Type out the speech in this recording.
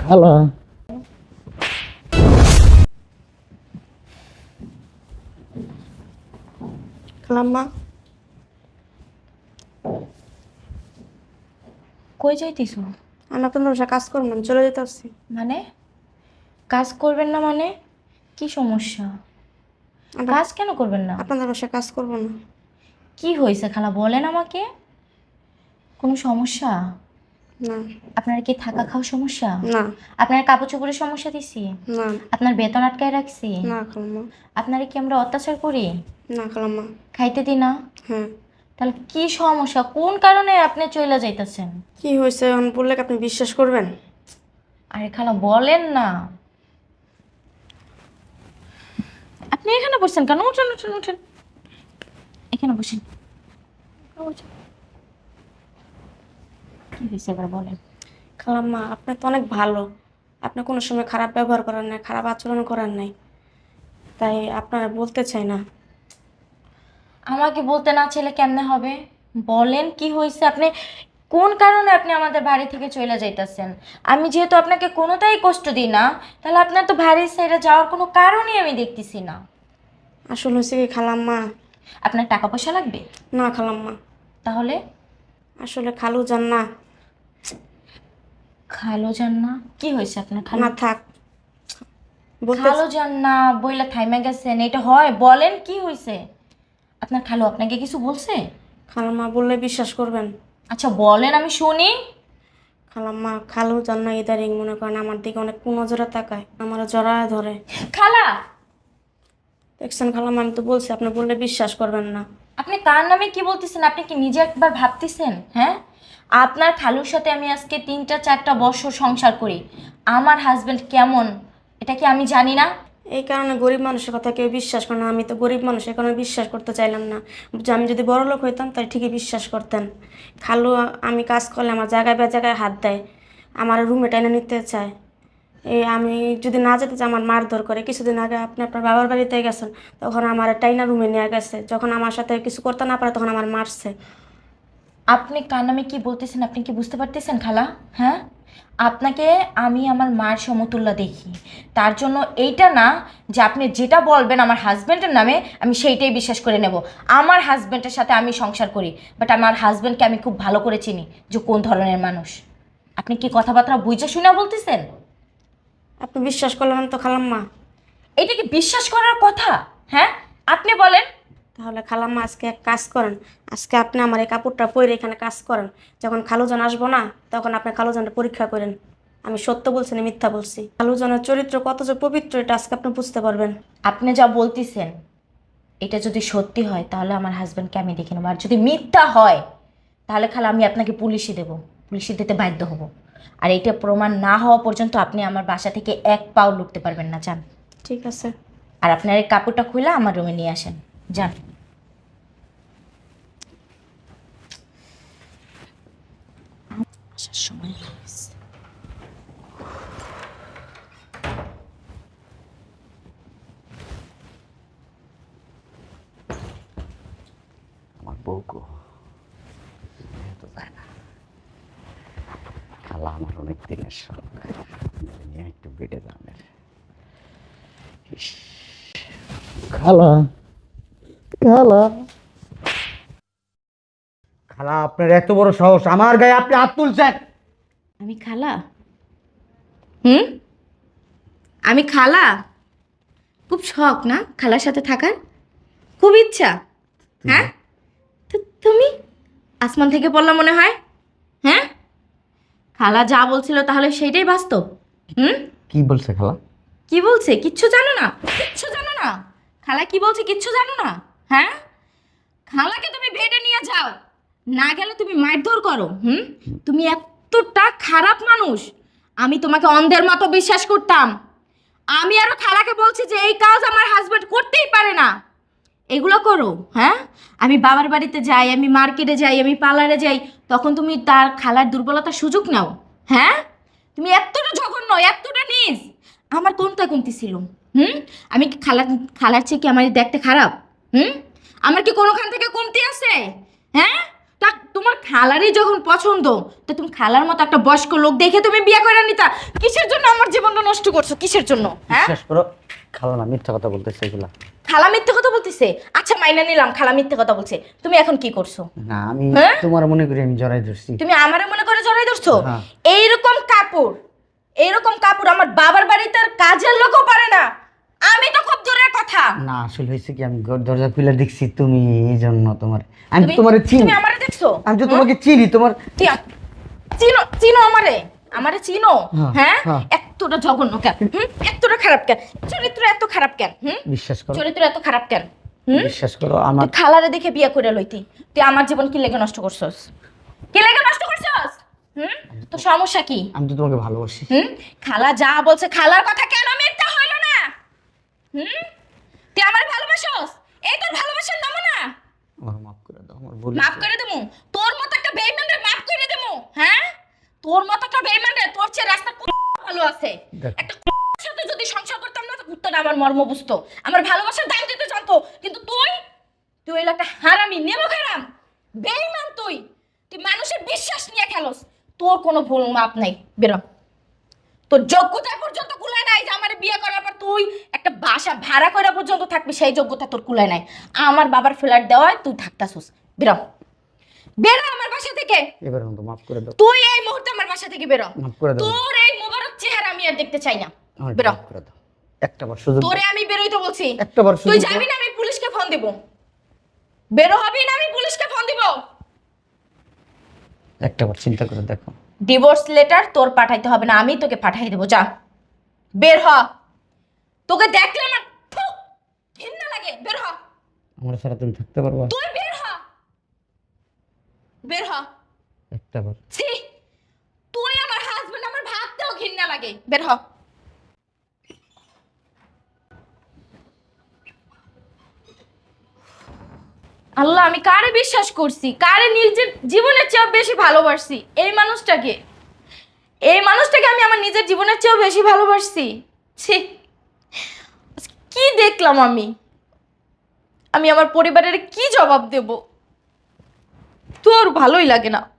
খালা। খালাম্মা। কই যাইতিস আমি আপনার বাসায় কাজ করব না চলে যেতে আসছি। মানে? কাজ করবেন না মানে? কি সমস্যা? আমরা- কাজ কেন করবেন না? আপনাদের বাসায় কাজ করব না। কি হয়েছে খালা বলেন আমাকে। কোনো সমস্যা? না। আপনার কি থাকা খাওয়া সমস্যা? না। আপনার কাপড় চোপড়ের সমস্যা দিছি? না। আপনার বেতন আটকায় রাখছি? না খালাম্মা। আপনারে কি আমরা অত্যাচার করি? না খালাম্মা। খাইতে দিই না? হ্যাঁ। তাহলে কি সমস্যা? কোন কারণে আপনি চলে যাইতেছেন? কি হয়েছে আমি বললে আপনি বিশ্বাস করবেন? আরে খালা বলেন না। আপনি এখানে বসছেন কেন? উঠেন উঠেন উঠেন। এখানে বসেন। বসেন। কি হয়েছে এবার বলেন? খালাম্মা আপনি তো অনেক ভালো। আপনি কোনো সময় খারাপ ব্যবহার করেন নাই খারাপ আচরণ করেন নাই। তাই আপনারা বলতে চাই না। আমাকে বলতে না ছেলে কেমনে হবে? বলেন কি হয়েছে? আপনি কোন কারণে আপনি আমাদের বাড়ি থেকে চলে যাইতেছেন? আমি যেহেতু আপনাকে কোনোটাই কষ্ট দিই না তাহলে আপনার তো বাড়ি সাইডে যাওয়ার কোনো কারণই আমি দেখতেছি না। আসলে হয়েছে কি খালাম্মা আপনার টাকা পয়সা লাগবে? না খালাম্মা তাহলে? আসলে খালু যান না। খালো যান না। কি হয়েছে আপনার খালো? না থাক। খালো যান না বইলা থাইমা গেছেন এটা হয় বলেন কি হয়েছে? আপনার খালো আপনাকে কিছু বলছে? খালাম্মা বললে বিশ্বাস করবেন। আচ্ছা বলেন আমি শুনি। খালাম্মা খালু যান না ইদারিং মনে করেন আমার দিকে অনেক কুনজরে তাকায় আমার জড়ায় ধরে। খালা! দেখছেন খালাম্মা আমি তো বলছি আপনি বললে বিশ্বাস করবেন না। আপনি কার নামে কি বলতেছেন? আপনি কি নিজে একবার ভাবতেছেন? হ্যাঁ? আপনার খালুর সাথে আমি আজকে তিনটা, চারটা বছর সংসার করি। আমার হাজব্যান্ড কেমন? এটা কি আমি জানি না? এই কারণে গরিব মানুষের কথা কেউ বিশ্বাস করে না। আমি তো গরিব মানুষ এই কারণে বিশ্বাস করতে চাইলাম না। যে আমি যদি বড় লোক হইতাম, তাহলে ঠিকই বিশ্বাস করতেন। খালু, আমি কাজ করলে আমার জায়গায় বে জায়গায় হাত দেয়। আমার রুমে টাইনে নিতে চায়। এই আমি যদি না যেতে চাই, আমার মারধর করে। কিছুদিন আগে আপনি আপনার বাবার বাড়িতে গেছেন, তখন আমার টাইনা রুমে নিয়ে গেছে। যখন আমার সাথে কিছু করতে না পারে, তখন আমার মারছে। আপনি কার নামে কি বলতেছেন? আপনি কি বুঝতে পারতেছেন খালা? হ্যাঁ? আপনাকে আমি আমার মার সমতুল্য দেখি। তার জন্য এইটা না যে আপনি যেটা বলবেন আমার হাজব্যান্ডের নামে আমি সেইটাই বিশ্বাস করে নেব। আমার হাজব্যান্ডের সাথে আমি সংসার করি বাট আমার হাজব্যান্ডকে আমি খুব ভালো করে চিনি যে কোন ধরনের মানুষ। আপনি কি কথাবার্তা বুঝে শুনে বলতেছেন? আপনি বিশ্বাস করলেন তো খালাম্মা? এটা কি বিশ্বাস করার কথা? হ্যাঁ? আপনি বলেন। তাহলে খালাম্মা আজকে এক কাজ করেন আজকে আপনি আমার এই কাপড়টা পরে এখানে কাজ করেন। যখন খালুজন আসব না তখন আপনি খালুজনটা পরীক্ষা করেন। আমি সত্য বলছি না মিথ্যা বলছি? খালুজনের চরিত্র কত যে পবিত্র এটা আজকে আপনি বুঝতে পারবেন। আপনি যা বলতেছেন এটা যদি সত্যি হয় তাহলে আমার হাজব্যান্ডকে আমি দেখে নেব। আর যদি মিথ্যা হয় তাহলে খালা আমি আপনাকে পুলিশে দেবো। পুলিশে দিতে বাধ্য হব। আর এটা প্রমাণ না হওয়া পর্যন্ত আপনি আমার বাসা থেকে এক পাও লুকতে পারবেন না চান ঠিক আছে। আর আপনার এই কাপড়টা খুলে আমার রুমে নিয়ে আসেন। যান। আসার সময় আমার বউকো তো যায় না। খালা আমার অনেক দিনের শখ নিয়ে একটু বেটে দামের খালা। খালা খালা আপনার এত বড় সাহস আমার গায়ে আপনি হাত তুলছেন। আমি খালা? হুম? আমি খালা? খুব শখ না খালার সাথে থাকার? খুব ইচ্ছা। হ্যাঁ? তো তুমি? আসমান থেকে পড়লা মনে হয়? হ্যাঁ? খালা যা বলছিল তাহলে সেইটাই বাস্তব। হুম? কি বলছে খালা? কি বলছে? কিচ্ছু জানো না। কিচ্ছু জানো না। খালা কি বলছে কিচ্ছু জানো না। হ্যাঁ? খালাকে তুমি বেডে নিয়ে যাও। না গেলে তুমি মারধর করো, হুম? তুমি এতটা খারাপ মানুষ। আমি তোমাকে অন্ধের মতো বিশ্বাস করতাম। আমি আরও খালাকে বলছি যে, এই কাজ আমার হাজবেন্ড করতেই পারে না। এগুলো করো হ্যাঁ? আমি বাবার বাড়িতে যাই, আমি মার্কেটে যাই, আমি পার্লারে যাই, তখন তুমি তার খালার দুর্বলতার সুযোগ নাও হ্যাঁ? তুমি এতটা জঘন্য, এতটা নিজ। আমার কোনটা কমতি ছিল, হুম? আমি কি খালা খালার চেয়ে কি আমার দেখতে খারাপ? হুম? আমার কি কোনোখান থেকে কমতি আছে? হ্যাঁ? তা তোমার খালারই যখন পছন্দ তো তুমি খালার মতো একটা বয়স্ক লোক দেখে তুমি বিয়ে করে নিতা। কিসের জন্য আমার জীবনটা নষ্ট করছ? কিসের জন্য? হ্যাঁ? বিশ্বাস করো খালো না মিথ্যা কথা বলতেছে এগুলা। খালা মিথ্যে কথা বলতেছে? আচ্ছা মাইনা নিলাম খালা মিথ্যে কথা বলছে। তুমি এখন কি করছ? না আমি হ্যাঁ? তোমার মনে করি আমি জড়াই ধরছি। তুমি আমারে মনে করে জড়াই ধরছো? হ্যাঁ। এইরকম কাপড় এইরকম কাপড় আমার বাবার বাড়িতে আর কাজের লোকও পারে না। আমি তো খুব দূরের কথা। না আসলে হয়েছে কি আমি ঘর দরজা খুলে দেখছি তুমি এই জন্য তোমার আমি তুমি- তোমার চিনি। তুমি আমারে দেখছ? আমি তো তোমাকে চিনি তোমার চিনো চিনো আমারে। আমারে চিনো? হ্যাঁ, হ্যাঁ? হ্যাঁ। এতটা জঘন্য কেন? এতটা খারাপ কেন? চরিত্র এত খারাপ কেন? বিশ্বাস করো। চরিত্র এত খারাপ কেন? বিশ্বাস করো আমার খালারে দেখে বিয়ে করে লইতি। তুই আমার জীবন কি লেগে নষ্ট করছস? কি লেগে নষ্ট করছস? হুম? তো সমস্যা কি? আমি তো তোমাকে ভালোবাসি। হুম? খালা যা বলছে খালার কথা কেন হুম? তুই আমার ভালোবাসস? এই তোর ভালোবাসার নমুনা আমার মাফ করে দাও আমার ভুল মাফ করে দেবো। তোর মতো একটা বেইমানরে মাফ করে দেবো হ্যাঁ? তোর মতো একটা বেইমানরে তোর চেয়ে রাস্তা ভালো আছে। একটা সাথে যদি সংসার করতাম না তো কুত্তাটা আমার মর্ম বুঝতো। আমার ভালোবাসার দাম দিতে জানতো। কিন্তু তুই তুই হইল একটা হারামি নেমো হারাম বেইমান তুই। তুই মানুষের বিশ্বাস নিয়ে খেলোস। তোর কোনো ভুল মাপ নাই। বেরো। তোর যোগ্যতা পর্যন্ত কুলায় নাই যে আমার বিয়ে করার পর তুই একটা বাসা ভাড়া করা পর্যন্ত থাকবি সেই যোগ্যতা তোর কুলায় নাই। আমার বাবার ফ্ল্যাট দেওয়ায় তুই থাকতাছিস। বেরো। বেরো আমার বাসা থেকে। এবার মতো মাফ করে দাও। তুই এই মুহূর্তে আমার বাসা থেকে বেরো। মাফ করে দাও। তোর এই মোবারক চেহারা আমি আর দেখতে চাই না। বেরো। করে দাও। একটা বার সুযোগ তোরে আমি বেরোইতে বলছি। একটা বার সুযোগ তুই যাবি না আমি পুলিশকে ফোন দিব। বেরো হবি না আমি পুলিশকে ফোন দিব। একটা বার চিন্তা করে দেখো। ডিভোর্স লেটার তোর পাঠাইতে হবে না আমি তোকে পাঠাই দেবো যা। বের হ। তোকে দেখলে ফু, ঘৃণা লাগে। বের হ। আমার ছাড়া তুমি থাকতে পারবা? তুই বের হ। বের হ। একটা বার। ছি। তুই আমার হাজবেন্ড আমার ভাবতেও ঘৃণা লাগে। বের হ। আল্লাহ আমি কারে বিশ্বাস করছি? কারে নিজের জীবনের চেয়েও বেশি ভালোবাসছি? এই মানুষটাকে। এই মানুষটাকে আমি আমার নিজের জীবনের চেয়েও বেশি ভালোবাসছি। ছি। দেখলাম আমি? আমি আমার পরিবারের কি জবাব দেব? তোর ভালোই লাগে না।